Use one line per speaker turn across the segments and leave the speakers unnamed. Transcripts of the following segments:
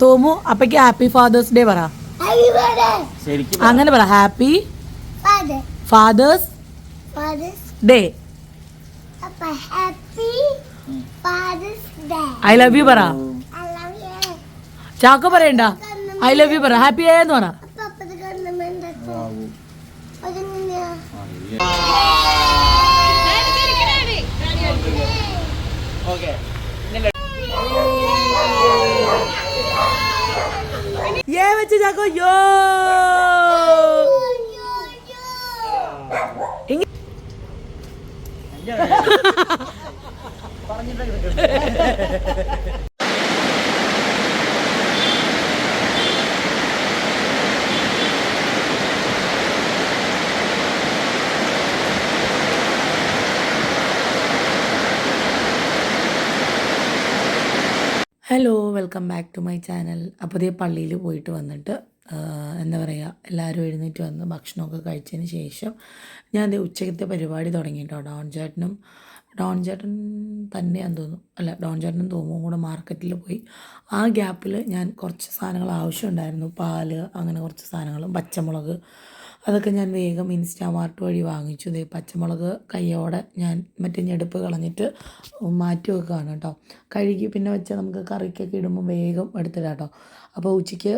തോമു അപ്പക്ക് happy fathers day പറ. അങ്ങനെ പറ happy father's day. I love you പറ. ചാക്കോ പറയണ്ട. ഐ ലവ് യു പറ. ഹാപ്പി ആയെന്ന് പറ.
the
ഏ വെച്ച് Chacko yo hello welcome back to my channel അപ്പോൾ ഇതേ പള്ളിയിൽ പോയിട്ട് വന്നിട്ട് എന്താ പറയുക എല്ലാവരും എഴുന്നേറ്റ് വന്ന് ഭക്ഷണമൊക്കെ കഴിച്ചതിന് ശേഷം ഞാൻ ദേ ഉച്ചക്കത്തെ പരിപാടി തുടങ്ങി കേട്ടോ ഡോൺ ചേട്ടനും ഡോൺ ചേട്ടൻ തന്നെയാന്ന് തോന്നുന്നു. അല്ല ഡോൺ ചേട്ടനും തോമും കൂടെ മാർക്കറ്റിൽ പോയി. ആ ഗ്യാപ്പിൽ ഞാൻ കുറച്ച് സാധനങ്ങൾ ആവശ്യമുണ്ടായിരുന്നു. പാൽ അങ്ങനെ കുറച്ച് സാധനങ്ങളും പച്ചമുളക് അതൊക്കെ ഞാൻ വേഗം ഇൻസ്റ്റാ ഇൻസ്റ്റാമാർട്ട് വഴി വാങ്ങിച്ചു. ഇതേ പച്ചമുളക് കയ്യോടെ ഞാൻ മറ്റേ ഞെടുപ്പ് കളഞ്ഞിട്ട് മാറ്റി വെക്കുകയാണ് കേട്ടോ. കഴുകി പിന്നെ വെച്ചാൽ നമുക്ക് കറിക്കൊക്കെ ഇടുമ്പോൾ വേഗം എടുത്തിടാം കേട്ടോ അപ്പോൾ ഉച്ചയ്ക്ക്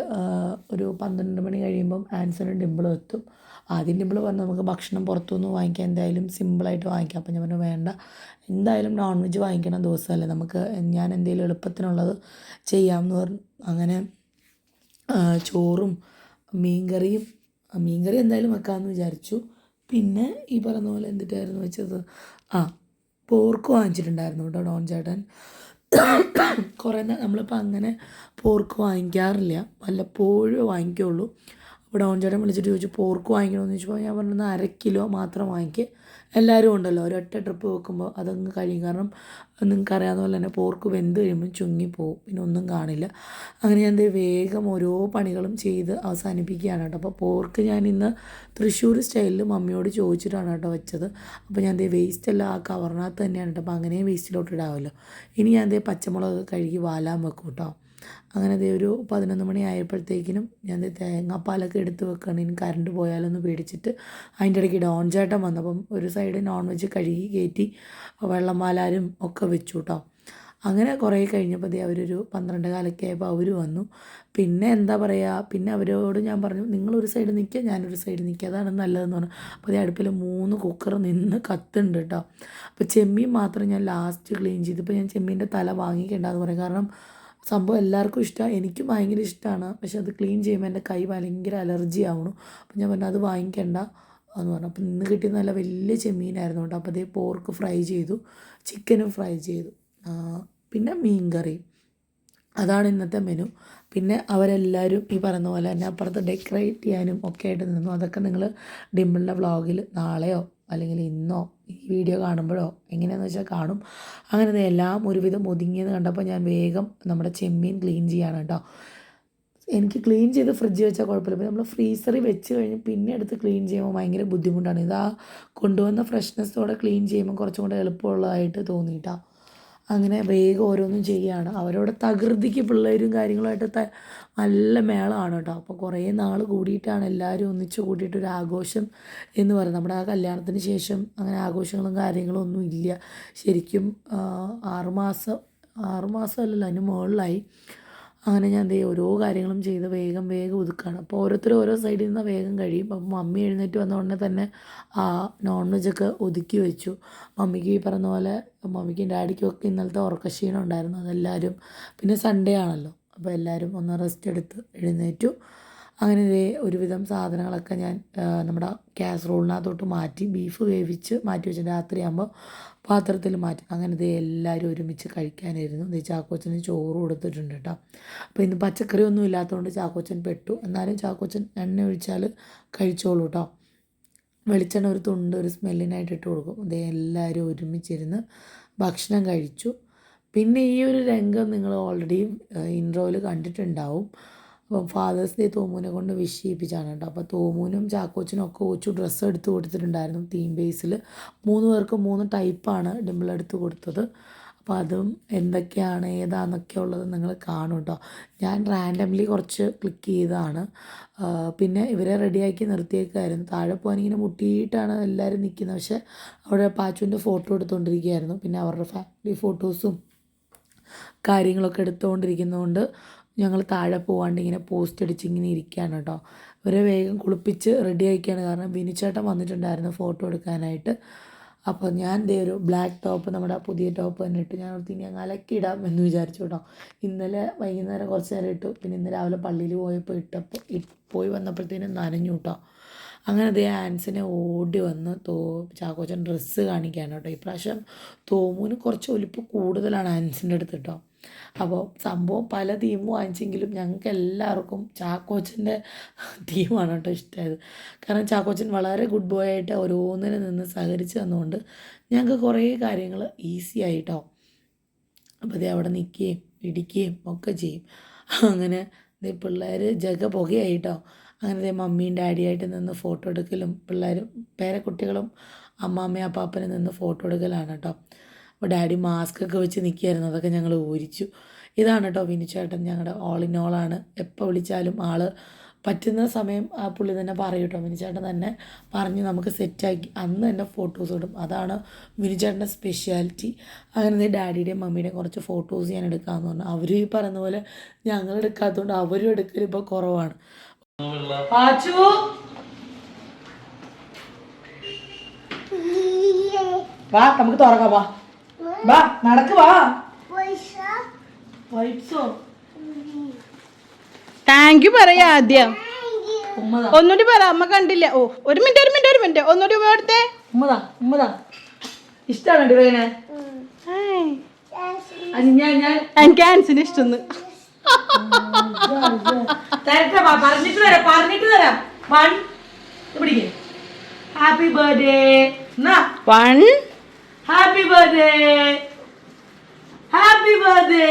ഒരു പന്ത്രണ്ട് മണി കഴിയുമ്പം ആൻസറും ഡിമ്പിളും എത്തും. ആദ്യം ഡിമ്പിൾ പറഞ്ഞു നമുക്ക് ഭക്ഷണം പുറത്തുനിന്ന് വാങ്ങിക്കാം. എന്തായാലും സിമ്പിളായിട്ട് വാങ്ങിക്കാം. അപ്പോൾ ഞാൻ പറഞ്ഞു വേണ്ട. എന്തായാലും നോൺ വെജ് വാങ്ങിക്കണ ദിവസമല്ലേ നമുക്ക്? ഞാൻ എന്തെങ്കിലും എളുപ്പത്തിനുള്ളത് ചെയ്യാമെന്ന് പറഞ്ഞു. അങ്ങനെ ചോറും മീൻകറിയും ആ, മീൻകറി എന്തായാലും വെക്കാമെന്ന് വിചാരിച്ചു. പിന്നെ ഈ പറഞ്ഞ പോലെ എന്തിട്ടായിരുന്നു വെച്ചത്? ആ പോർക്ക് വാങ്ങിച്ചിട്ടുണ്ടായിരുന്നു കേട്ടോ ഡോൺ ചേട്ടൻ. കുറേ നമ്മളിപ്പോൾ അങ്ങനെ പോർക്ക് വാങ്ങിക്കാറില്ല. വല്ലപ്പോഴും വാങ്ങിക്കുള്ളൂ. അപ്പോൾ ഡോൺ ചേട്ടൻ വിളിച്ചിട്ട് ചോദിച്ചു പോർക്ക് വാങ്ങിക്കണമെന്ന് ചോദിച്ചപ്പോൾ ഞാൻ പറഞ്ഞത് അര കിലോ മാത്രം വാങ്ങിക്കുക എല്ലാവരും ഉണ്ടല്ലോ. ഒരൊറ്റ ട്രിപ്പ് വെക്കുമ്പോൾ അതങ്ങ് കഴിയും. കാരണം നിങ്ങൾക്ക് അറിയാവുന്ന പോലെ തന്നെ പോർക്ക് വെന്ത് കഴിയുമ്പോൾ ചുങ്ങിപ്പോവും പിന്നെ ഒന്നും കാണില്ല. അങ്ങനെ ഞാൻ വേഗം ഓരോ പണികളും ചെയ്ത് അവസാനിപ്പിക്കുകയാണ് കേട്ടോ. അപ്പോൾ പോർക്ക് ഞാൻ ഇന്ന് തൃശ്ശൂർ സ്റ്റൈലിൽ മമ്മിയോട് ചോദിച്ചിട്ടാണ് കേട്ടോ വെച്ചത്. അപ്പോൾ ഞാൻ വേസ്റ്റ് എല്ലാം ആ കവറിനകത്ത് തന്നെയാണ് കേട്ടോ. അപ്പോൾ അങ്ങനെയും വേസ്റ്റിലോട്ട് ഇടാമല്ലോ ഇനി ഞാൻ പച്ചമുളക് കഴുകി വാലാൻ വെക്കും കേട്ടോ. അങ്ങനെ ദേ ഒരു പതിനൊന്ന് മണി ആയപ്പോഴത്തേക്കിനും ഞാൻ തേങ്ങാപ്പാലൊക്കെ എടുത്ത് വെക്കണം. ഇനി കറണ്ട് പോയാലൊന്ന് പേടിച്ചിട്ട് അതിന്റെ ഇടയ്ക്ക് ഡോൺ ചേട്ടൻ വന്നപ്പം ഒരു സൈഡ് നോൺ വെജ് കഴുകി കയറ്റി വെള്ളം മാലാരും ഒക്കെ വെച്ചു കേട്ടോ അങ്ങനെ കുറേ കഴിഞ്ഞപ്പോൾ അവരൊരു പന്ത്രണ്ട് കാലൊക്കെ ആയപ്പോൾ അവർ വന്നു. പിന്നെ എന്താ പറയുക പിന്നെ അവരോട് ഞാൻ പറഞ്ഞു നിങ്ങളൊരു സൈഡ് നിൽക്കുക ഞാനൊരു സൈഡ് നിൽക്കുക അതാണ് നല്ലതെന്ന് പറഞ്ഞു. അപ്പോൾ അടുപ്പിൽ മൂന്ന് കുക്കർ നിന്ന് കത്തുണ്ട് കേട്ടോ അപ്പോൾ ചെമ്മീൻ മാത്രം ഞാൻ ലാസ്റ്റ് ക്ലീൻ ചെയ്തു. ഇപ്പോൾ ഞാൻ ചെമ്മീന്റെ തല വാങ്ങിക്കേണ്ടെന്ന് പറയും. കാരണം സംഭവം എല്ലാവർക്കും ഇഷ്ടമാണ് എനിക്കും ഭയങ്കര ഇഷ്ടമാണ് പക്ഷെ അത് ക്ലീൻ ചെയ്യുമ്പോൾ എന്റെ കൈ ഭയങ്കര അലർജി ആവണു. അപ്പം ഞാൻ പറഞ്ഞു അത് വാങ്ങിക്കണ്ട. എന്ന് പറഞ്ഞു. അപ്പം ഇന്ന് കിട്ടിയ നല്ല വലിയ ചെമ്മീനായിരുന്നു കേട്ടോ. അപ്പോൾ അതേ പോർക്ക് ഫ്രൈ ചെയ്തു. ചിക്കനും ഫ്രൈ ചെയ്തു. പിന്നെ മീൻ കറി അതാണ് ഇന്നത്തെ മെനു പിന്നെ അവരെല്ലാവരും ഈ പറയുന്ന പോലെ തന്നെ അപ്പുറത്ത് ഡെക്കറേറ്റ് ചെയ്യാനും ഒക്കെ ആയിട്ട് നിന്നു. അതൊക്കെ നിങ്ങൾ ഡിമ്പിളിന്റെ വ്ളോഗിൽ നാളെയോ അല്ലെങ്കിൽ ഇന്നോ ഈ വീഡിയോ കാണുമ്പോഴോ എങ്ങനെയാണെന്ന് വെച്ചാൽ കാണും. അങ്ങനെ എല്ലാം ഒരുവിധം ഒതുങ്ങിയെന്ന് കണ്ടപ്പോൾ ഞാൻ വേഗം നമ്മുടെ ചെമ്മീൻ ക്ലീൻ ചെയ്യാണ് കേട്ടോ. എനിക്ക് ക്ലീൻ ചെയ്ത് ഫ്രിഡ്ജ് വെച്ചാൽ കുഴപ്പമില്ല. പിന്നെ നമ്മൾ ഫ്രീസറിൽ വെച്ച് കഴിഞ്ഞ് പിന്നെ എടുത്ത് ക്ലീൻ ചെയ്യുമ്പോൾ ഭയങ്കര ബുദ്ധിമുട്ടാണ്. ഇതാ കൊണ്ടുവന്ന ഫ്രഷ്നെസ്സോടെ ക്ലീൻ ചെയ്യുമ്പോൾ കുറച്ചും കൂടെ എളുപ്പമുള്ളതായിട്ട് തോന്നിയിട്ടാ. അങ്ങനെ വേഗം ഓരോന്നും ചെയ്യുകയാണ് അവരോട് തകൃതിക്ക് പിള്ളേരും കാര്യങ്ങളുമായിട്ട് നല്ല മേളമാണ് കേട്ടോ. അപ്പോൾ കുറേ നാൾ കൂടിയിട്ടാണ് എല്ലാവരും ഒന്നിച്ച് കൂടിയിട്ട് ഒരു ആഘോഷം എന്ന് പറയുന്നത്. നമ്മുടെ ആ കല്യാണത്തിന് ശേഷം അങ്ങനെ ആഘോഷങ്ങളും കാര്യങ്ങളും ഒന്നും ഇല്ല. ശരിക്കും ആറുമാസം ആറുമാസം അല്ലല്ലോ അതിന് മുകളിലായി. അങ്ങനെ ഞാൻ ദേ ഓരോ കാര്യങ്ങളും ചെയ്ത് വേഗം വേഗം ഒതുക്കുകയാണ് അപ്പോൾ ഓരോരുത്തരും ഓരോ സൈഡിൽ നിന്ന് വേഗം കഴിയും. അപ്പം മമ്മി എഴുന്നേറ്റ് വന്ന ഉടനെ തന്നെ ആ നോൺ വെജൊക്കെ ഒതുക്കി വെച്ചു. മമ്മിക്ക് ഈ പറഞ്ഞ പോലെ മമ്മിക്കും ഡാഡിക്കും ഒക്കെ ഇന്നലത്തെ ഉറക്കക്ഷീണം ഉണ്ടായിരുന്നു. അതെല്ലാവരും പിന്നെ സൺഡേ ആണല്ലോ. അപ്പോൾ എല്ലാവരും ഒന്ന് റെസ്റ്റ് എടുത്ത് എഴുന്നേറ്റു. അങ്ങനെ ഇതേ ഒരുവിധം സാധനങ്ങളൊക്കെ ഞാൻ നമ്മുടെ കാസറോളിനകത്തോട്ട് മാറ്റി ബീഫ് വേവിച്ച് മാറ്റി വെച്ചു. രാത്രിയാകുമ്പോൾ പാത്രത്തിൽ മാറ്റി. അങ്ങനെ ഇത് എല്ലാവരും ഒരുമിച്ച് കഴിക്കാനായിരുന്നു. ഇത് ചാക്കോച്ചന് ചോറ് കൊടുത്തിട്ടുണ്ട് കേട്ടോ. അപ്പോൾ ഇന്ന് പച്ചക്കറി ഒന്നും ഇല്ലാത്തതുകൊണ്ട് ചാക്കോച്ചൻ പെട്ടു. എന്നാലും ചാക്കോച്ചൻ എണ്ണ ഒഴിച്ചാൽ കഴിച്ചോളൂ കേട്ടോ. വെളിച്ചെണ്ണ ഒരു തുണ്ട് ഒരു സ്മെല്ലിനായിട്ട് ഇട്ട് കൊടുക്കും. ഇത് എല്ലാവരും ഒരുമിച്ചിരുന്ന് ഭക്ഷണം കഴിച്ചു. പിന്നെ ഈ ഒരു രംഗം നിങ്ങൾ ഓൾറെഡി ഇൻട്രോയിൽ കണ്ടിട്ടുണ്ടാവും. അപ്പം ഫാദേഴ്സ് ഡേ തോമൂനെ കൊണ്ട് വിഷ് ചെയ്യിപ്പിച്ചാണ് കേട്ടോ അപ്പോൾ തോമൂനും ചാക്കോച്ചനും ഒക്കെ കൊച്ചു ഡ്രസ്സ് എടുത്ത് കൊടുത്തിട്ടുണ്ടായിരുന്നു തീം ബേസിൽ മൂന്ന് പേർക്ക് മൂന്ന് ടൈപ്പാണ് ഡിമ്പിൾ എടുത്ത് കൊടുത്തത്. അപ്പോൾ അതും എന്തൊക്കെയാണ് ഏതാണെന്നൊക്കെ ഉള്ളത് നിങ്ങൾ കാണും കേട്ടോ ഞാൻ റാൻഡംലി കുറച്ച് ക്ലിക്ക് ചെയ്തതാണ്. പിന്നെ ഇവരെ റെഡിയാക്കി നിർത്തിയേക്കായിരുന്നു താഴെ പോകാൻ ഇങ്ങനെ മുട്ടിയിട്ടാണ് എല്ലാവരും നിൽക്കുന്നത്. പക്ഷേ അവിടെ പാച്ചുവിന്റെ ഫോട്ടോ എടുത്തുകൊണ്ടിരിക്കുകയായിരുന്നു പിന്നെ അവരുടെ ഫാമിലി ഫോട്ടോസും കാര്യങ്ങളൊക്കെ എടുത്തുകൊണ്ടിരിക്കുന്നതുകൊണ്ട് ഞങ്ങൾ താഴെ പോകാണ്ട് ഇങ്ങനെ പോസ്റ്റ് അടിച്ച് ഇങ്ങനെ ഇരിക്കുകയാണ് കേട്ടോ. ഇവരെ വേഗം കുളിപ്പിച്ച് റെഡി ആക്കിയാണ്. കാരണം വിനിച്ചേട്ടൻ വന്നിട്ടുണ്ടായിരുന്നു ഫോട്ടോ എടുക്കാനായിട്ട്. അപ്പോൾ ഞാൻ ദേ ഒരു ബ്ലാക്ക് ടോപ്പ് നമ്മുടെ പുതിയ ടോപ്പ് തന്നെ ഇട്ട് ഞാൻ ഓർത്ത് ഇനി അങ്ങ് അലക്കിയിടാം എന്ന് വിചാരിച്ചു കേട്ടോ. ഇന്നലെ വൈകുന്നേരം കുറച്ച് നേരം ഇട്ടു. പിന്നെ ഇന്ന് രാവിലെ പള്ളിയിൽ പോയപ്പോൾ ഇട്ടപ്പോൾ പോയി വന്നപ്പോഴത്തേനും നനഞ്ഞു കേട്ടോ. അങ്ങനെ ദേ ആൻസിനെ ഓടി വന്ന് തോ ചാക്കോച്ചൻ ഡ്രസ്സ് കാണിക്കാണ് കേട്ടോ. ഇപ്രാവശ്യം തോമുവിന് കുറച്ച് ഒലിപ്പ് കൂടുതലാണ് ആൻസിന്റെ അടുത്ത് കേട്ടോ. അപ്പോൾ സംഭവം പല തീം വാങ്ങിച്ചെങ്കിലും ഞങ്ങൾക്ക് എല്ലാവർക്കും ചാക്കോച്ചന്റെ തീമാണ് കേട്ടോ ഇഷ്ടമായത്. കാരണം ചാക്കോച്ചൻ വളരെ ഗുഡ് ബോയ് ആയിട്ട് ഓരോന്നിനെ നിന്ന് സഹകരിച്ച് തന്നുകൊണ്ട് ഞങ്ങൾക്ക് കുറേ കാര്യങ്ങൾ ഈസി ആയിട്ടോ. അപ്പോൾ ദേ അവിടെ നിൽക്കുകയും ഇടിക്കുകയും ഒക്കെ ചെയ്യും. അങ്ങനെ ദേ പിള്ളേർ ജഗ പുകയായിട്ടോ. അങ്ങനെ മമ്മിയും ഡാഡിയായിട്ട് നിന്ന് ഫോട്ടോ എടുക്കലും പിള്ളേരും പേരക്കുട്ടികളും അമ്മാമ്മയും അപ്പാപ്പനും നിന്ന് ഫോട്ടോ എടുക്കലാണ് കേട്ടോ. അപ്പോൾ ഡാഡി മാസ്ക് ഒക്കെ വെച്ച് നിൽക്കുകയായിരുന്നു അതൊക്കെ ഞങ്ങൾ ഊരിച്ചു. ഇതാണ് കേട്ടോ വിനിച്ചേട്ടൻ ഞങ്ങളുടെ ഓൾ ഇൻ ഓൾ ആണ്. എപ്പോൾ വിളിച്ചാലും ആൾ പറ്റുന്ന സമയം ആ പുള്ളി തന്നെ പറയും കേട്ടോ വിനിച്ചേട്ടൻ തന്നെ പറഞ്ഞ് നമുക്ക് സെറ്റാക്കി അന്ന് തന്നെ ഫോട്ടോസ് ഇടും. അതാണ് വിനിച്ചേട്ടന്റെ സ്പെഷ്യാലിറ്റി അങ്ങനെ ഡാഡിയുടെയും മമ്മിയുടെയും കുറച്ച് ഫോട്ടോസ് ഞാൻ എടുക്കാമെന്ന് പറഞ്ഞു. അവർ ഈ പറയുന്ന പോലെ ഞങ്ങൾ എടുക്കാത്തതുകൊണ്ട് അവരും എടുക്കൽ ഇപ്പോൾ കുറവാണ്. പാച്ചു! വാ നമുക്ക് തുറക്കാം വാ. വാ നടക്ക് വാ.
താങ്ക് യു പറയാ ആദ്യം. ഒന്നുകൂടി പറ അമ്മ കണ്ടില്ല. ഓ ഒരു മിനിറ്റ് ഒരു മിനിറ്റ് ഒരു മിനിറ്റ്. ഒന്നുകൂടി ഉമ്മ എടുത്തേ.
ഉമ്മതാ ഉമ്മതാ. ഇഷ്ടമാണ് ഡിവൈനെ അത് ഞാൻ ഞാൻ.
എനിക്ക് ആൻസിന് ഇഷ്ടം
തരട്ടെ പറഞ്ഞിട്ട് തരാം പറഞ്ഞിട്ട് തരാം. വൺ പിടിക്കേ. Happy birthday
one
happy birthday happy birthday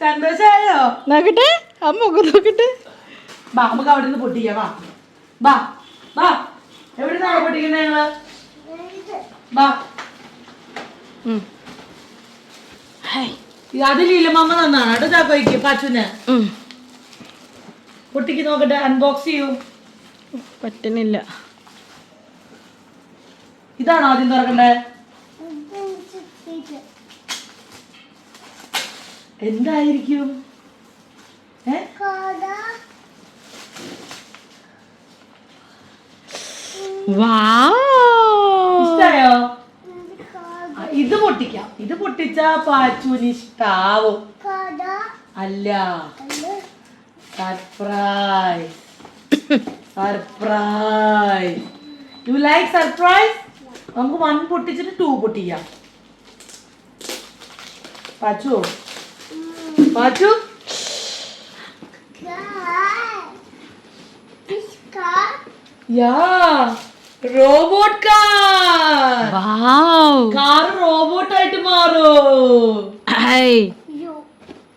സന്തോഷമായോ
നോക്കട്ടെ അമ്മ നോക്കട്ടെ.
ബാ നമുക്ക് അവിടെ നിന്ന് പൊട്ടിക്കാം വാ. വാ വാ എവിടെ നിന്നാണ് പൊട്ടിക്കുന്നത്
ഞങ്ങൾ.
ഇത് അതിലില്ല മമ്മ തന്നാണ്. കേട്ടോ ചാക്കോയ്ക്ക് പാച്ചുന്. പൊട്ടിക്ക് നോക്കട്ടെ അൺബോക്സ് ചെയ്യൂ.
പറ്റുന്നില്ല.
ഇതാണോ ആദ്യം തുറക്കണ്ടേ? എന്തായിരിക്കും? ഇഷ്ടായോ? ഇത് പൊട്ടിക്കാം. ഇത് പൊട്ടിച്ചാ പാച്ചുവിന് ഇഷ്ടാവും. അല്ല. Surprise surprise you like surprise നമുക്ക് വൺ പൊട്ടിച്ചിട്ട് ടു പൊട്ടിക്കാം. പാച്ചു. പാച്ചു. യാ robot car
wow
car robot ആയിട്ട് മാറോ.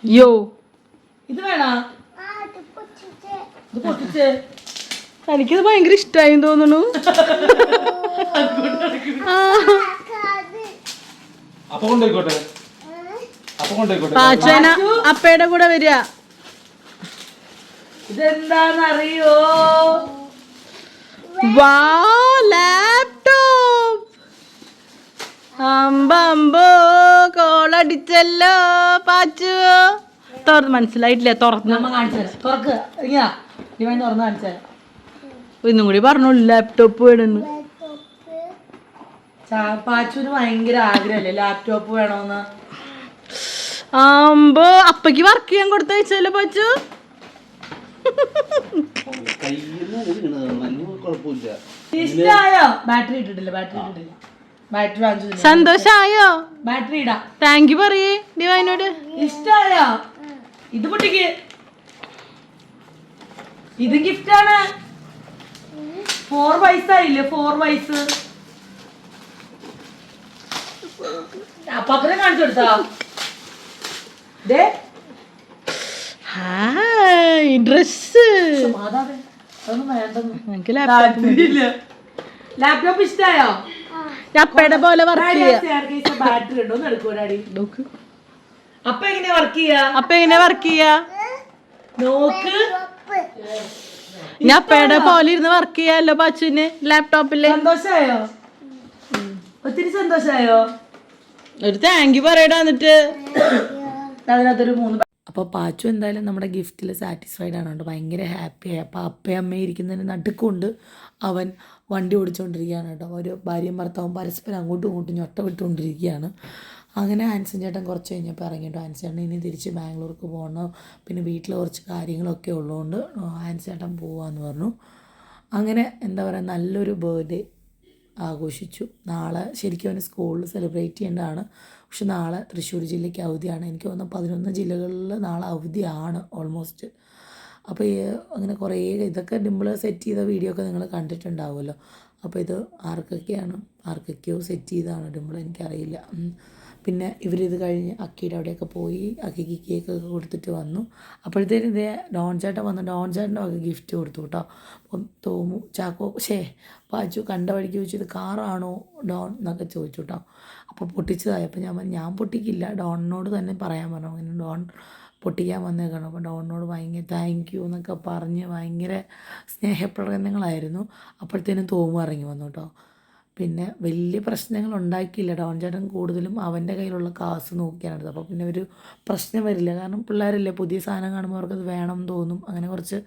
യോ.
ഇത് വേണോ? ഇത് പൊട്ടിച്ച്.
എനിക്കത് ഭയങ്കര ഇഷ്ടമായി തോന്നുന്നു.
അപ്പൊ കൊണ്ടോയിക്കോട്ടെ. അപ്പൊ കൊണ്ടോയിക്കോട്ടെ.
പാച്ചന അപ്പയുടെ കൂടെ വരിക.
ഇതെന്താണെന്നറിയോ
വാ ലാപ്ടോപ്പ് അമ്പമ്പോ കോളടിച്ചല്ലോ പാച്ചു. തുറന്ന് മനസ്സിലായിട്ടില്ല? തുറന്ന്.
തുറക്കുക തുറന്ന് കാണിച്ചു തരാം.
ഇന്നും കൂടി പറഞ്ഞു ലാപ്ടോപ്പ് വേണമെന്ന്
പാച്ചുവിന് ഭയങ്കര ആഗ്രഹല്ലേ? ലാപ്ടോപ്പ് വേണോന്ന്?
ആമ്പോ അപ്പക്ക് വർക്ക് ചെയ്യാൻ കൊടുത്തയച്ചല്ലോ പാച്ചു.
കയ്യിൽ നിന്ന് കുഴപ്പമില്ല
ഇഷ്ടായോ? ബാറ്ററി ഇട്ടിട്ടില്ല ബാറ്ററി ഇട്ടിട്ടില്ല. ബാറ്ററി വാങ്ങിച്ചു
സന്തോഷായോ?
ബാറ്ററി ഇടാം.
താങ്ക് യു പറയേ ഡിവൈനോട്.
ഇഷ്ടായോ? ഇത് പൊട്ടിക്ക്. ഇത് ഗിഫ്റ്റ് ആണ്. ഫോർ വയസ്സായില്ലേ ഫോർ വയസ്സ് അപ്പാപ്പനെ കാണിച്ചു കൊടുത്തോ. ദേ.
ഹായ് ഡ്രസ്
മാതാവേ അതൊന്നും വേണ്ടെന്ന്.
എനിക്ക് ലാപ്ടോപ്പ്
ലാപ്ടോപ്പ് ഇഷ്ടായോ?
അപ്പയുടെ പോലെ വർക്ക് ചെയ്യാ.
ബാറ്ററി ഉണ്ടോ? ഒന്ന് നോക്ക്. അപ്പ എങ്ങനെ വർക്ക് ചെയ്യാ?
അപ്പ എങ്ങനെ വർക്ക് ചെയ്യാ?
നോക്ക്.
ഞാൻ അപ്പയുടെ പോലെ ഇരുന്ന് വർക്ക് ചെയ്യാലോ ബാച്ചുവിന് ലാപ്ടോപ്പിൽ
സന്തോഷായോ? ഒത്തിരി സന്തോഷായോ?
ഒരു താങ്ക് യു പറയടാ എന്നിട്ട്.
അതിനകത്തൊരു മൂന്ന് അപ്പോൾ പാച്ചു എന്തായാലും നമ്മുടെ ഗിഫ്റ്റിൽ സാറ്റിസ്ഫൈഡ് ആണ് കേട്ടോ ഭയങ്കര ഹാപ്പിയായി അപ്പോൾ അപ്പയും അമ്മയും ഇരിക്കുന്നതിന് നടുക്കൊണ്ട്. അവൻ വണ്ടി ഓടിച്ചുകൊണ്ടിരിക്കുകയാണ് കേട്ടോ. ഒരു ഭാര്യയും ഭർത്താവും പരസ്പരം അങ്ങോട്ടും ഇങ്ങോട്ടും ഞൊട്ട വിട്ടുകൊണ്ടിരിക്കുകയാണ്. അങ്ങനെ ആൻസൻ ചേട്ടൻ കുറച്ച് കഴിഞ്ഞപ്പോൾ ഇറങ്ങി കേട്ടോ ആൻസൻ ചേട്ടൻ ഇനി തിരിച്ച് ബാംഗ്ലൂർക്ക് പോകണം. പിന്നെ വീട്ടിൽ കുറച്ച് കാര്യങ്ങളൊക്കെ ഉള്ളതുകൊണ്ട് ആൻസ് ചേട്ടൻ പോവാന്ന് പറഞ്ഞു. അങ്ങനെ എന്താ പറയുക നല്ലൊരു ബർത്ത്ഡേ ആഘോഷിച്ചു. നാളെ ശരിക്കും അവന് സ്കൂളിൽ സെലിബ്രേറ്റ് ചെയ്യേണ്ടതാണ്. പക്ഷെ നാളെ തൃശ്ശൂർ ജില്ലയ്ക്ക് അവധിയാണ്. എനിക്ക് തോന്നുന്നു പതിനൊന്ന് ജില്ലകളിൽ നാളെ അവധിയാണ് ഓൾമോസ്റ്റ് അപ്പോൾ അങ്ങനെ കുറേ ഇതൊക്കെ ഡിമ്പിൾ സെറ്റ് ചെയ്ത വീഡിയോ ഒക്കെ നിങ്ങൾ കണ്ടിട്ടുണ്ടാവുമല്ലോ. അപ്പോൾ ഇത് ആർക്കൊക്കെയാണ്? ആർക്കൊക്കെയോ സെറ്റ് ചെയ്തതാണ്? ഡിമ്പിൾ എനിക്കറിയില്ല. പിന്നെ ഇവരിത് കഴിഞ്ഞ് അക്കിയുടെ അവിടെയൊക്കെ പോയി അക്കിക്ക് കേക്കൊക്കെ കൊടുത്തിട്ട് വന്നു. അപ്പോഴത്തേനും ഇതേ ഡോൺ ചേട്ടൻ വന്നു ഡോൺ വക ഗിഫ്റ്റ് കൊടുത്തു കേട്ടോ. തോമു ചാക്കോ ഷേ പാച്ചു കണ്ട വഴിക്ക് ചോദിച്ചു ഇത് കാറാണോ ഡോൺ എന്നൊക്കെ ചോദിച്ചു കേട്ടോ. അപ്പോൾ പൊട്ടിച്ചതായി അപ്പോൾ ഞാൻ ഞാൻ പൊട്ടിക്കില്ല ഡോണിനോട് തന്നെ പറയാൻ പറഞ്ഞു. അങ്ങനെ ഡോൺ പൊട്ടിക്കാൻ വന്നേക്കണം. അപ്പോൾ ഡോണിനോട് ഭയങ്കര താങ്ക് യു എന്നൊക്കെ പറഞ്ഞ് ഭയങ്കര സ്നേഹപ്രകടനങ്ങളായിരുന്നു. അപ്പോഴത്തേനും തോമു ഇറങ്ങി വന്നു കേട്ടോ. പിന്നെ വലിയ പ്രശ്നങ്ങൾ ഉണ്ടാക്കിയില്ല. ഡോൺ ചേട്ടൻ കൂടുതലും അവന്റെ കയ്യിലുള്ള കാസ് നോക്കിയാണ് അപ്പോൾ പിന്നെ ഒരു പ്രശ്നം വരില്ല. കാരണം പിള്ളേരല്ലേ പുതിയ സാധനം കാണുമ്പോൾ അവർക്കത് വേണം തോന്നും. അങ്ങനെ കുറച്ച്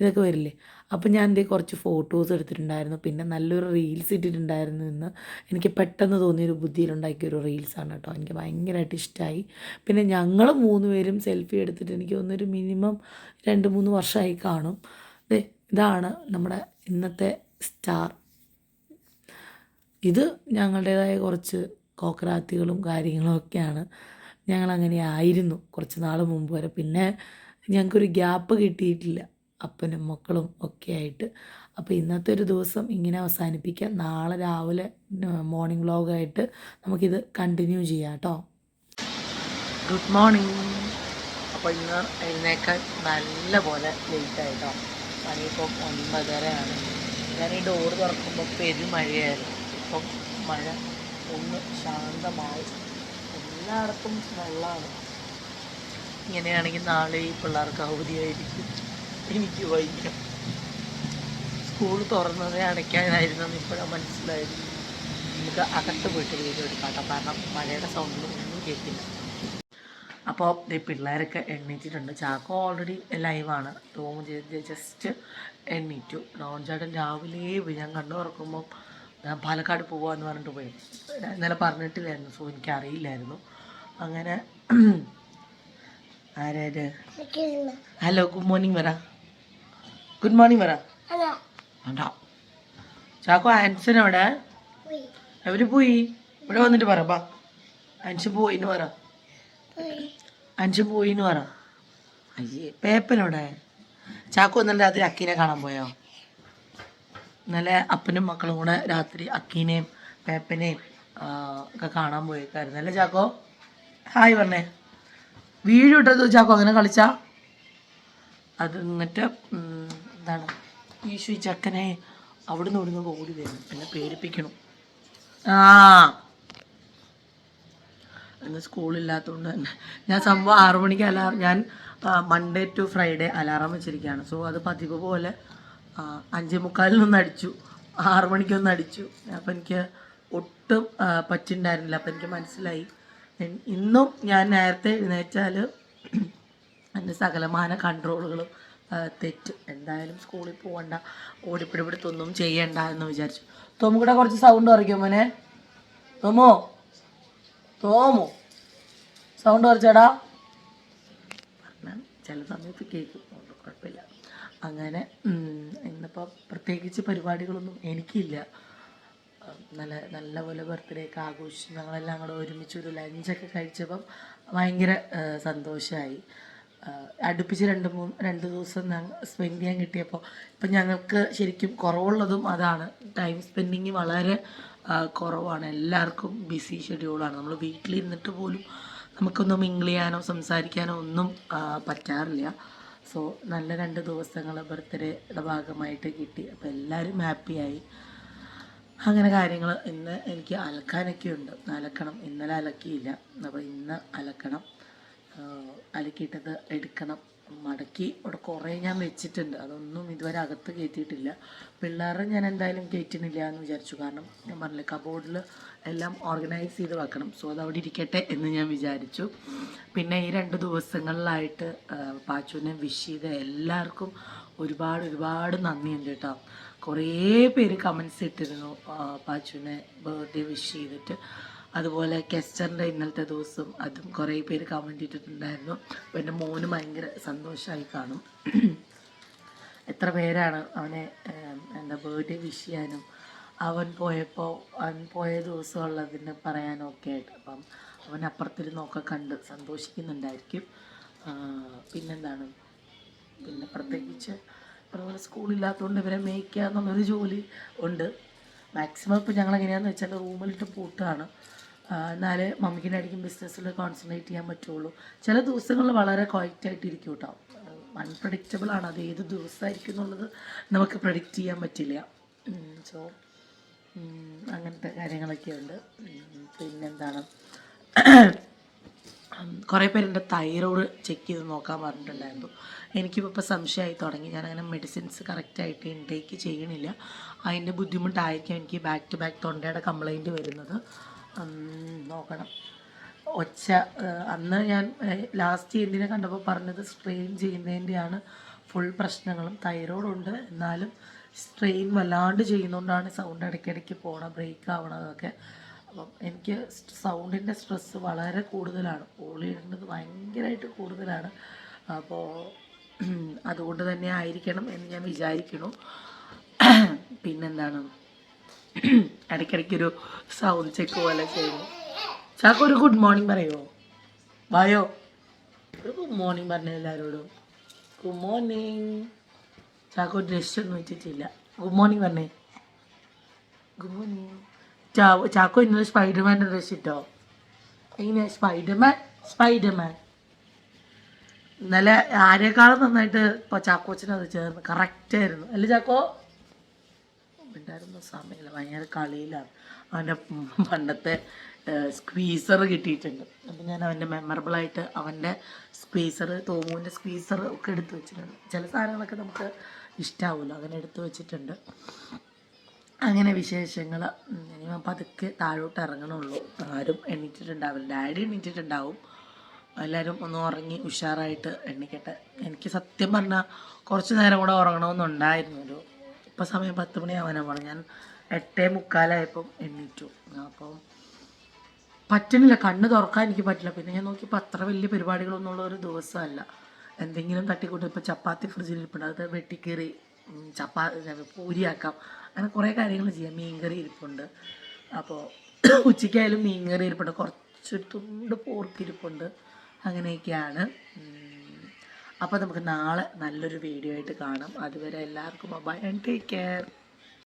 ഇതൊക്കെ വരില്ലേ. അപ്പോൾ ഞാൻ എന്തേ കുറച്ച് ഫോട്ടോസ് എടുത്തിട്ടുണ്ടായിരുന്നു. പിന്നെ നല്ലൊരു റീൽസ് ഇട്ടിട്ടുണ്ടായിരുന്നു എന്ന് എനിക്ക് പെട്ടെന്ന് തോന്നിയൊരു ബുദ്ധിയിലുണ്ടാക്കിയ ഒരു റീൽസാണ് കേട്ടോ. എനിക്ക് ഭയങ്കരമായിട്ട് ഇഷ്ടമായി പിന്നെ ഞങ്ങൾ മൂന്ന് പേരും സെൽഫി എടുത്തിട്ട് എനിക്ക് തോന്നുന്നൊരു മിനിമം രണ്ട് മൂന്ന് വർഷമായി കാണും. ഇതാണ് നമ്മുടെ ഇന്നത്തെ സ്റ്റാർ. ഇത് ഞങ്ങളുടേതായ കുറച്ച് കോക്രാത്തികളും കാര്യങ്ങളും ഒക്കെയാണ്. ഞങ്ങളങ്ങനെ ആയിരുന്നു കുറച്ച് നാൾ മുമ്പ് വരെ. പിന്നെ ഞങ്ങൾക്കൊരു ഗ്യാപ്പ് കിട്ടിയിട്ടില്ല അപ്പനും മക്കളും ഒക്കെ ആയിട്ട്. അപ്പോൾ ഇന്നത്തെ ഒരു ദിവസം ഇങ്ങനെ അവസാനിപ്പിക്കാം. നാളെ രാവിലെ മോർണിംഗ് വ്ളോഗായിട്ട് നമുക്കിത് കണ്ടിന്യൂ ചെയ്യാം കേട്ടോ. ഗുഡ് മോർണിംഗ് അപ്പോൾ ഇന്ന് എഴുന്നേക്കാൻ നല്ല പോലെ ലേറ്റ് ആയിട്ടോ പണിയിപ്പം ഒൻപതരയാണ്. ഞാൻ ഈ ഡോറ് തുറക്കുമ്പോൾ പെരുമഴയായിരുന്നു. ഇപ്പം മഴ ഒന്ന് ശാന്തമായി. എല്ലായിടത്തും വെള്ളമാണ്. ഇങ്ങനെയാണെങ്കിൽ നാളെ ഈ പിള്ളേർക്ക് അവധിയായിരിക്കും. എനിക്ക് വൈകിയ സ്കൂൾ തുറന്നതേ അടയ്ക്കാനായിരുന്നെന്ന് ഇപ്പോഴാണ് മനസ്സിലായത്. നമുക്ക് അകത്ത് പോയിട്ട് വീഡിയോ എടുക്കാം കേട്ടോ കാരണം മഴയുടെ സൗണ്ട് ഒന്നും കേൾക്കില്ല. അപ്പോൾ ഈ പിള്ളേരൊക്കെ എണ്ണീറ്റിട്ടുണ്ട് ചാക്കോ ഓൾറെഡി ലൈവാണ് റൂം ജസ്റ്റ് എണ്ണീറ്റു ഡോൺ രാവിലെ ഞാൻ കണ്ടു തുറക്കുമ്പോൾ ഞാൻ പാലക്കാട് പോവാന്ന് പറഞ്ഞിട്ട് പോയി. ഇന്നലെ പറഞ്ഞിട്ടില്ലായിരുന്നു സോ എനിക്ക് അറിയില്ലായിരുന്നു അങ്ങനെ ആരാര്? ഹലോ ഗുഡ് മോർണിംഗ് വരാ. ഗുഡ് മോർണിംഗ് വരാ. വേണ്ട. ചാക്കോ ആൻസൻ അവിടെ അവർ പോയി. ഇവിടെ വന്നിട്ട് പറ ബാ പോയി പോയിന്ന് പറ.
പോയി.
അഞ്ചു പോയിന്ന് പറ. അയ്യേ പേപ്പനോടെ ചാക്കോ ഇന്നലെ രാത്രി അക്കീനെ കാണാൻ പോയോ? ഇന്നലെ അപ്പനും മക്കളും കൂടെ രാത്രി അക്കീനെയും പേപ്പനെയും ഒക്കെ കാണാൻ പോയേക്കായിരുന്നു. അല്ലേ ചാക്കോ? ഹായ് പറഞ്ഞേ. വീഡിയോ ഇട്ടത് ചാക്കോ അങ്ങനെ കളിച്ച? അത് എന്നിട്ട് എന്താണ്? ഈശു ഈ ചക്കനെ അവിടുന്ന് ഇവിടുന്ന് ഓടി വരും. എന്നെ പേടിപ്പിക്കണം. ആ. ഇന്ന് സ്കൂളില്ലാത്തതുകൊണ്ട് തന്നെ. ഞാൻ സംഭവം ആറു മണിക്ക് അലാറം ഞാൻ മൺഡേ ടു ഫ്രൈഡേ അലാറം വെച്ചിരിക്കുകയാണ്. സോ അത് പതിവ് പോലെ അഞ്ചേ മുക്കാലിൽ നിന്ന് അടിച്ചു ആറു മണിക്കൊന്ന് അടിച്ചു അപ്പം എനിക്ക് ഒട്ടും പറ്റുണ്ടായിരുന്നില്ല. അപ്പം എനിക്ക് മനസ്സിലായി. ഇന്നും ഞാൻ നേരത്തെ എഴുന്നേറ്റാൽ എന്റെ സകലമാന കൺട്രോളുകളും തെറ്റ്. എന്തായാലും സ്കൂളിൽ പോകണ്ട ഓടിപ്പിടിപിടുത്തൊന്നും ചെയ്യണ്ട എന്ന് വിചാരിച്ചു. തോമുകൂടെ കുറച്ച് സൗണ്ട് കുറയ്ക്കും മോനെ. തോമോ. തോമോ. സൗണ്ട് കുറച്ചടാ. പറഞ്ഞാൽ ചില സമയത്ത് കേൾക്കും അങ്ങനെ ഇന്നിപ്പോൾ പ്രത്യേകിച്ച് പരിപാടികളൊന്നും എനിക്കില്ല. നല്ല നല്ല നല്ലപോലെ ബർത്ത്ഡേ ഒക്കെ ആഘോഷിച്ച് ഞങ്ങളെല്ലാം കൂടെ ഒരുമിച്ച് ഒരു ലഞ്ചൊക്കെ കഴിച്ചപ്പം ഭയങ്കര സന്തോഷമായി അടുപ്പിച്ച് രണ്ട് മൂന്ന് രണ്ട് ദിവസം ഞങ്ങൾ സ്പെൻഡ് ചെയ്യാൻ കിട്ടിയപ്പോൾ ഇപ്പം ഞങ്ങൾക്ക് ശരിക്കും കുറവുള്ളതും അതാണ്. ടൈം സ്പെൻഡിങ് വളരെ കുറവാണ്. എല്ലാവർക്കും ബിസി ഷെഡ്യൂളാണ് നമ്മൾ വീട്ടിലിരുന്നിട്ട് പോലും നമുക്കൊന്ന് മിങ്കിൾ ചെയ്യാനോ സംസാരിക്കാനോ ഒന്നും പറ്റാറില്ല. സോ നല്ല രണ്ട് ദിവസങ്ങൾ ബർത്ത്ഡേയുടെ ഭാഗമായിട്ട് കിട്ടി. അപ്പോൾ എല്ലാവരും ഹാപ്പിയായി
അങ്ങനെ കാര്യങ്ങൾ ഇന്ന് എനിക്ക് അലക്കാനൊക്കെ ഉണ്ട്. അലക്കണം. ഇന്നലെ അലക്കിയില്ല. അപ്പോൾ ഇന്ന് അലക്കണം. അലക്കിയിട്ടത് എടുക്കണം. മടക്കി അവിടെ കുറേ ഞാൻ വെച്ചിട്ടുണ്ട്. അതൊന്നും ഇതുവരെ അകത്ത് കയറ്റിയിട്ടില്ല. പിള്ളേരെ ഞാൻ എന്തായാലും കയറ്റുന്നില്ല എന്ന് വിചാരിച്ചു. കാരണം ഞാൻ പറഞ്ഞില്ലേ കബോർഡിൽ എല്ലാം ഓർഗനൈസ് ചെയ്ത് വെക്കണം. സോ അത് അവിടെ ഇരിക്കട്ടെ എന്ന് ഞാൻ വിചാരിച്ചു. പിന്നെ ഈ രണ്ട് ദിവസങ്ങളിലായിട്ട് പാച്ചുവിനെ വിഷ് ചെയ്ത എല്ലാവർക്കും ഒരുപാട് ഒരുപാട് നന്ദിയുണ്ട് കേട്ടോ. കുറേ പേര് കമൻസ് ഇട്ടിരുന്നു പാച്ചുവിനെ ബർത്ത്ഡേ വിഷ് ചെയ്തിട്ട്. അതുപോലെ കെസ്റ്ററിന്റെ ഇന്നലത്തെ ദിവസം അതും കുറേ പേര് കമന്റ് ഇട്ടിട്ടുണ്ടായിരുന്നു അപ്പോൾ എന്റെ മോന് ഭയങ്കര സന്തോഷമായി കാണും. എത്ര പേരാണ് അവനെ എന്താ ബർത്ത്ഡേ വിഷ് ചെയ്യാനും അവൻ പോയപ്പോൾ അവൻ പോയ ദിവസമുള്ളതിന് പറയാനും ഒക്കെ ആയിട്ട്. അപ്പം അവൻ അപ്പുറത്തിരുന്നൊക്കെ കണ്ട് സന്തോഷിക്കുന്നുണ്ടായിരിക്കും. പിന്നെന്താണ്? പിന്നെ പ്രത്യേകിച്ച് അതുപോലെ സ്കൂളില്ലാത്തതുകൊണ്ട് ഇവരെ മേയ്ക്കുക എന്നുള്ളൊരു ജോലി ഉണ്ട്. മാക്സിമം ഇപ്പോൾ ഞങ്ങൾ എങ്ങനെയാണെന്ന് വെച്ചാൽ റൂമിലിട്ട് പൂട്ടാണ്. എന്നാലേ മമ്മിക്കിനായിരിക്കും ബിസിനസ്സിൽ കോൺസെൻട്രേറ്റ് ചെയ്യാൻ പറ്റുള്ളൂ. ചില ദിവസങ്ങളിൽ വളരെ ക്വയറ്റായിട്ടിരിക്കും കേട്ടോ അൺപ്രഡിക്റ്റബിൾ ആണ്. അത് ഏത് ദിവസമായിരിക്കും എന്നുള്ളത് നമുക്ക് പ്രഡിക്റ്റ് ചെയ്യാൻ പറ്റില്ല. സോ അങ്ങനത്തെ കാര്യങ്ങളൊക്കെ ഉണ്ട്. പിന്നെന്താണ്? കുറേ പേരെന്റെ തൈറോയ്ഡ് ചെക്ക് ചെയ്ത് നോക്കാൻ പറഞ്ഞിട്ടുണ്ടായിരുന്നു. എനിക്കിപ്പോൾ ഇപ്പോൾ സംശയമായി തുടങ്ങി. ഞാൻ ഞാനങ്ങനെ മെഡിസിൻസ് കറക്റ്റായിട്ട് ഇൻടേക്ക് ചെയ്യണില്ല. അതിന്റെ ബുദ്ധിമുട്ടായിരിക്കും എനിക്ക് ബാക്ക് ടു ബാക്ക് തൊണ്ടയുടെ കംപ്ലൈന്റ് വരുന്നത്. നോക്കണം. ഒച്ച അന്ന് ഞാൻ ലാസ്റ്റ് എന്തിനെ കണ്ടപ്പോൾ പറഞ്ഞത് സ്ട്രെയിൻ ചെയ്യുന്നതിന്റെയാണ് ഫുൾ പ്രശ്നങ്ങളും. തൈറോയിഡുണ്ട് എന്നാലും സ്ട്രെയിൻ വല്ലാണ്ട് ചെയ്യുന്നതുകൊണ്ടാണ് സൗണ്ട് ഇടയ്ക്കിടയ്ക്ക് പോകണം ബ്രേക്ക് ആവണതൊക്കെ. അപ്പം എനിക്ക് സൗണ്ടിന്റെ സ്ട്രെസ്സ് വളരെ കൂടുതലാണ്. ഓളിയിടേണ്ടത് ഭയങ്കരമായിട്ട് കൂടുതലാണ്. അപ്പോൾ അതുകൊണ്ട് തന്നെ ആയിരിക്കണം എന്ന് ഞാൻ വിചാരിക്കുന്നു. പിന്നെന്താണ്? ഇടയ്ക്കിടയ്ക്കൊരു സൗണ്ട് ചെക്ക് പോലെ ചെയ്യുന്നു. ചാക്കോ ഒരു ഗുഡ് മോർണിംഗ് പറയുമോ വായോ? ഒരു ഗുഡ് മോർണിംഗ് പറഞ്ഞ എല്ലാവരോടും ഗുഡ് മോർണിംഗ് ചാക്കോ ഡ്രസ് ഒന്നും വെച്ചിട്ടില്ല ഗുഡ് മോർണിംഗ് പറഞ്ഞേ. ഗുഡ് മോർണിംഗ് ചാക്കോ ഇന്നലെ സ്പൈഡർമാന്റെ ഡ്രസ് ഇട്ടോ? എങ്ങനെ? Spiderman Spiderman. ഇന്നലെ ആരെക്കാളും നന്നായിട്ട് ഇപ്പോൾ ചാക്കോച്ചനത് ചേർന്ന് കറക്റ്റായിരുന്നു അല്ലേ ചാക്കോ? ഉണ്ടായിരുന്ന? സമയമില്ല. ഭയങ്കര കളിയിലാണ്. അവന്റെ പണ്ടത്തെ സ്ക്വീസർ കിട്ടിയിട്ടുണ്ട്. അപ്പം ഞാൻ അവന്റെ മെമ്മറബിളായിട്ട് അവന്റെ സ്ക്വീസർ തോമുവിന്റെ സ്ക്വീസർ ഒക്കെ എടുത്തു വെച്ചിട്ടുണ്ട്. ചില സാധനങ്ങളൊക്കെ നമുക്ക് ഇഷ്ടാവുമല്ലോ അങ്ങനെ എടുത്തു വെച്ചിട്ടുണ്ട്. അങ്ങനെ വിശേഷങ്ങൾ ഇനി പതുക്കെ താഴോട്ട് ഇറങ്ങണുള്ളൂ. ആരും എണീറ്റിട്ടുണ്ടാവില്ല. ഡാഡി എണീറ്റിട്ടുണ്ടാവും. എല്ലാവരും ഒന്ന് ഉറങ്ങി ഉഷാറായിട്ട് എണ്ണിക്കട്ടെ. എനിക്ക് സത്യം പറഞ്ഞാൽ കുറച്ച് നേരം കൂടെ ഉറങ്ങണമെന്നുണ്ടായിരുന്നു ഒരു ഇപ്പം സമയം പത്ത് മണിയാവാനാണ് ഞാൻ എട്ടേ മുക്കാലായപ്പം എണ്ണീറ്റു അപ്പം പറ്റണില്ല. കണ്ണ് തുറക്കാൻ എനിക്ക് പറ്റില്ല. പിന്നെ ഞാൻ നോക്കിയപ്പോൾ അത്ര വലിയ പരിപാടികളൊന്നും ഉള്ള ഒരു ദിവസമല്ല. എന്തെങ്കിലും തട്ടിക്കൂട്ടി ഇപ്പോൾ ചപ്പാത്തി ഫ്രിഡ്ജിൽ ഇരിപ്പുണ്ട്. അത് വെട്ടിക്കീറി ചപ്പാ പൂരിയാക്കാം. അങ്ങനെ കുറേ കാര്യങ്ങൾ ചെയ്യാം. മീൻകറി ഇരിപ്പുണ്ട്. അപ്പോൾ ഉച്ചയ്ക്കായാലും മീൻകറി ഇരിപ്പുണ്ട്. കുറച്ച് തുണ്ട് പോർക്കിരിപ്പുണ്ട് അങ്ങനെയൊക്കെയാണ്. അപ്പോൾ നമുക്ക് നാളെ നല്ലൊരു വീഡിയോ ആയിട്ട് കാണാം. അതുവരെ എല്ലാവർക്കും ബൈ ആൻഡ് ടേക്ക് കെയർ